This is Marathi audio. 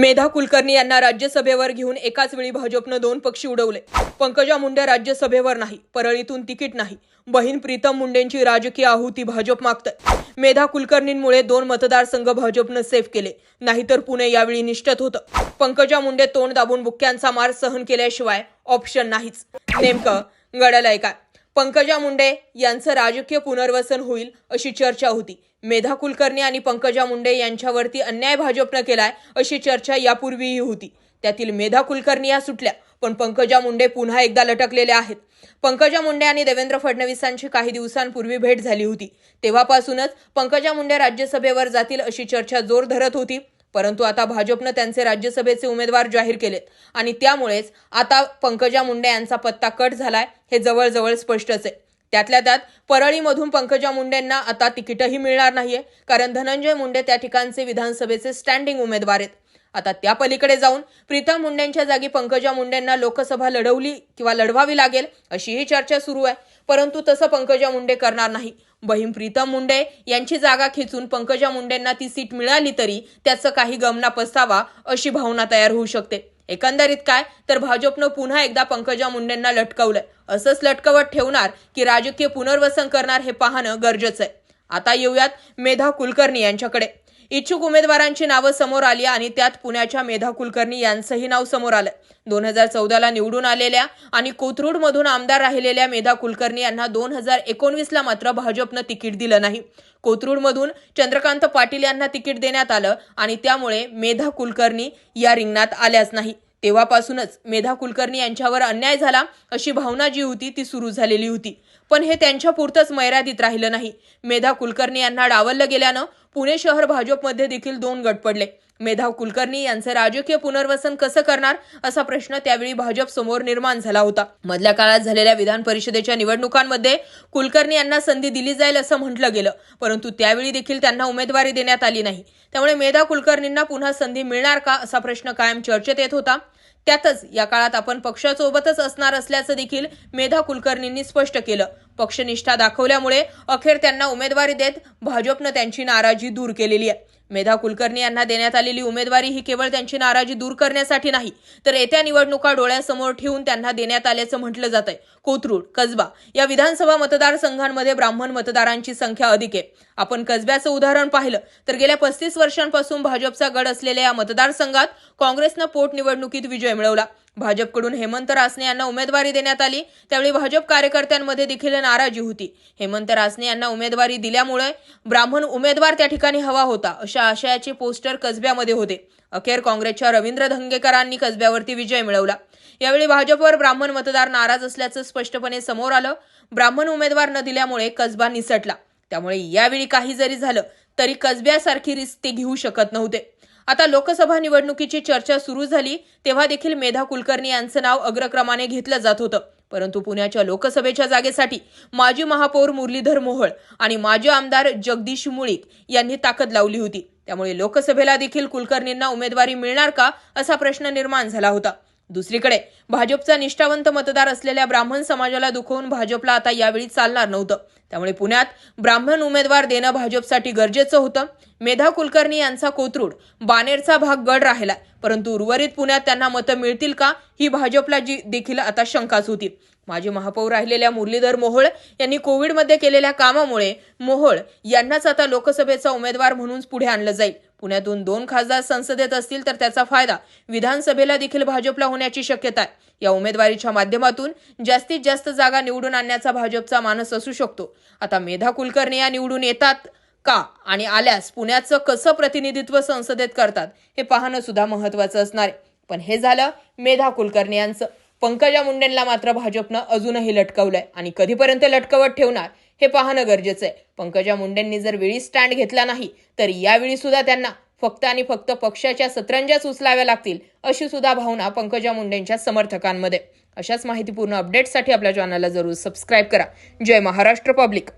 मेधा कुलकर्णी यांना राज्यसभेवर घेऊन एकाच वेळी भाजपनं दोन पक्षी उडवले. पंकजा मुंडे राज्यसभेवर नाही परळीतून तिकीट नाही. बहीण प्रीतम मुंडेंची राजकीय आहुती भाजप मागतंय. मेधा कुलकर्णींमुळे दोन मतदारसंघ भाजपनं सेफ केले नाहीतर पुणे यावेळी निष्ठत होतं. पंकजा मुंडे तोंड दाबून बुक्क्यांचा मार सहन केल्याशिवाय ऑप्शन नाहीच. नेमकं घडलंय काय? पंकजा मुंडे यांचं राजकीय पुनर्वसन होईल अशी चर्चा होती. मेधा कुलकर्णी आणि पंकजा मुंडे यांच्यावरती अन्याय भाजपनं केलाय अशी चर्चा यापूर्वीही होती. त्यातील मेधा कुलकर्णी या सुटल्या पण पंकजा मुंडे पुन्हा एकदा लटकलेल्या आहेत. पंकजा मुंडे आणि देवेंद्र फडणवीसांची काही दिवसांपूर्वी भेट झाली होती. तेव्हापासूनच पंकजा मुंडे राज्यसभेवर जातील अशी चर्चा जोर धरत होती. परंतु आता भाजपनं त्यांचे राज्यसभेचे उमेदवार जाहीर केलेत. आणि त्यामुळेच आता पंकजा मुंडे यांचा पत्ता कट झालाय हे जवळजवळ स्पष्टच आहे. त्यातल्या त्यात परळीमधून पंकजा मुंडेंना आता तिकीटही मिळणार नाहीये कारण धनंजय मुंडे त्या ठिकाणचे विधानसभेचे स्टँडिंग उमेदवार आहेत. आता त्या पलीकडे जाऊन प्रीतम मुंडेंच्या जागी पंकजा मुंडेंना लोकसभा लढवली किंवा लढवावी लागेल अशीही चर्चा सुरू आहे. परंतु तसं पंकजा मुंडे करणार नाही. बहीण प्रीतम मुंडे यांची जागा खेचून पंकजा मुंडेंना ती सीट मिळाली तरी त्याचं काही गमना पसावा अशी भावना तयार होऊ शकते. एकंदरीत काय? तर भाजपनं पुन्हा एकदा पंकजा मुंडेंना लटकवलंय. असंच लटकवत ठेवणार की राजकीय पुनर्वसन करणार हे पाहणं गरजेचं आहे. आता येऊयात मेधा कुलकर्णी यांच्याकडे. इच्छुक उमेदवारांची नावं समोर आली आणि त्यात पुण्याच्या मेधा कुलकर्णी यांचंही नाव समोर आलं. दोन हजार चौदाला निवडून आलेल्या आणि कोथरूडमधून आमदार राहिलेल्या मेधा कुलकर्णी यांना दोन हजार एकोणवीसला मात्र भाजपनं तिकीट दिलं नाही. कोथरूडमधून चंद्रकांत पाटील यांना तिकीट देण्यात आलं आणि त्यामुळे मेधा कुलकर्णी या रिंगणात आल्याच नाही. तेव्हापासूनच मेधा कुलकर्णी यांच्यावर अन्याय झाला अशी भावना जी होती ती सुरू झालेली होती. पण हे त्यांच्यापुरतंच मर्यादित राहिलं नाही. मेधा कुलकर्णी यांना डावललं गेल्यानं पुणे शहर भाजपमध्ये देखील दोन गट पडले. मेधा कुलकर्णी यांचं राजकीय पुनर्वसन कसं करणार असा प्रश्न त्यावेळी भाजप समोर निर्माण झाला होता. मधल्या काळात झालेल्या विधान परिषदेच्या निवडणुकांमध्ये कुलकर्णी यांना संधी दिली जाईल असं म्हटलं गेलं परंतु त्यावेळी देखील त्यांना उमेदवारी देण्यात आली नाही. त्यामुळे मेधा कुलकर्णींना पुन्हा संधी मिळणार का असा प्रश्न कायम चर्चेत येत होता. त्यातच या काळात आपण पक्षासोबतच असणार असल्याचं देखील मेधा कुलकर्णींनी स्पष्ट केलं. पक्षनिष्ठा दाखवल्यामुळे अखेर त्यांना उमेदवारी देत भाजपनं त्यांची नाराजी दूर केलेली आहे. मेधा कुलकर्णी यांना देण्यात आलेली उमेदवारी ही केवळ त्यांची नाराजी दूर करण्यासाठी नाही तर येत्या निवडणुका डोळ्यासमोर ठेवून त्यांना देण्यात आल्याचं म्हटलं जात आहे कोथरूड कसबा या विधानसभा मतदारसंघांमध्ये ब्राह्मण मतदारांची संख्या अधिक आहे. आपण कसब्याचं उदाहरण पाहिलं तर गेल्या पस्तीस वर्षांपासून भाजपचा गड असलेल्या या मतदारसंघात काँग्रेसनं पोटनिवडणुकीत विजय मिळवला. भाजपकडून हेमंत रासने यांना उमेदवारी देण्यात आली. त्यावेळी भाजप कार्यकर्त्यांमध्ये देखील नाराजी होती. हेमंत रासने यांना उमेदवारी दिल्यामुळे ब्राह्मण उमेदवार त्या ठिकाणी हवा होता अशा आशयाचे पोस्टर कसब्यामध्ये होते. अखेर काँग्रेसच्या रवींद्र धंगेकरांनी कसब्यावरती विजय मिळवला. यावेळी भाजपवर ब्राह्मण मतदार नाराज असल्याचं स्पष्टपणे समोर आलं. ब्राह्मण उमेदवार न दिल्यामुळे कसबा निसटला. त्यामुळे यावेळी काही जरी झालं तरी कसब्यासारखी रिस्क ते घेऊ शकत नव्हते. आता लोकसभा निवडणुकीची चर्चा सुरू झाली तेव्हा देखील मेधा कुलकर्णी यांचं नाव अग्रक्रमाने घेतलं जात होतं. परंतु पुण्याच्या लोकसभेच्या जागेसाठी माजी महापौर मुरलीधर मोहोळ आणि माजी आमदार जगदीश मुळीक यांनी ताकद लावली होती. त्यामुळे लोकसभेला देखील कुलकर्णींना उमेदवारी मिळणार का असा प्रश्न निर्माण झाला होता. दुसरीकडे भाजपचा निष्ठावंत मतदार असलेल्या ब्राह्मण समाजाला दुखवून भाजपला आता यावेळी चालणार नव्हतं. त्यामुळे पुण्यात ब्राह्मण उमेदवार देणं भाजपसाठी गरजेचं होतं. मेधा कुलकर्णी यांचा कोथरूड बानेरचा भाग गड राहिला परंतु उर्वरित पुण्यात त्यांना मतं मिळतील का? ही भाजपला जी देखील आता शंकाच होती. माजी महापौर राहिलेल्या मुरलीधर मोहोळ यांनी कोविडमध्ये केलेल्या कामामुळे मोहोळ यांनाच आता लोकसभेचा उमेदवार म्हणून पुढे आणलं जाईल. पुण्यातून दोन खासदार संसदेत असतील तर त्याचा फायदा विधानसभेला देखील भाजपला होण्याची शक्यता आहे. या उमेदवारीच्या माध्यमातून जास्तीत जास्त जागा निवडून आणण्याचा भाजपचा मानस असू शकतो. आता मेधा कुलकर्णी या निवडून येतात का? आणि आल्यास पुण्याचं कसं प्रतिनिधित्व संसदेत करतात? हे पाहणं सुद्धा महत्वाचं असणार आहे. पण हे झालं मेधा कुलकर्णी यांचं पंकजा मुंडेंना मात्र भाजपनं अजूनही लटकवलंय. आणि कधीपर्यंत लटकवत ठेवणार? हे पाहणं गरजेचं आहे. पंकजा मुंडेंनी जर वेळी स्टँड घेतला नाही तर यावेळी सुद्धा त्यांना फक्त आणि फक्त पक्षाच्या सतरंजाच उचलाव्या लागतील अशी सुद्धा भावना पंकजा मुंडेंच्या समर्थकांमध्ये. अशाच माहितीपूर्ण अपडेट्ससाठी आपल्या चॅनलला जरूर सबस्क्राईब करा. जय महाराष्ट्र पब्लिक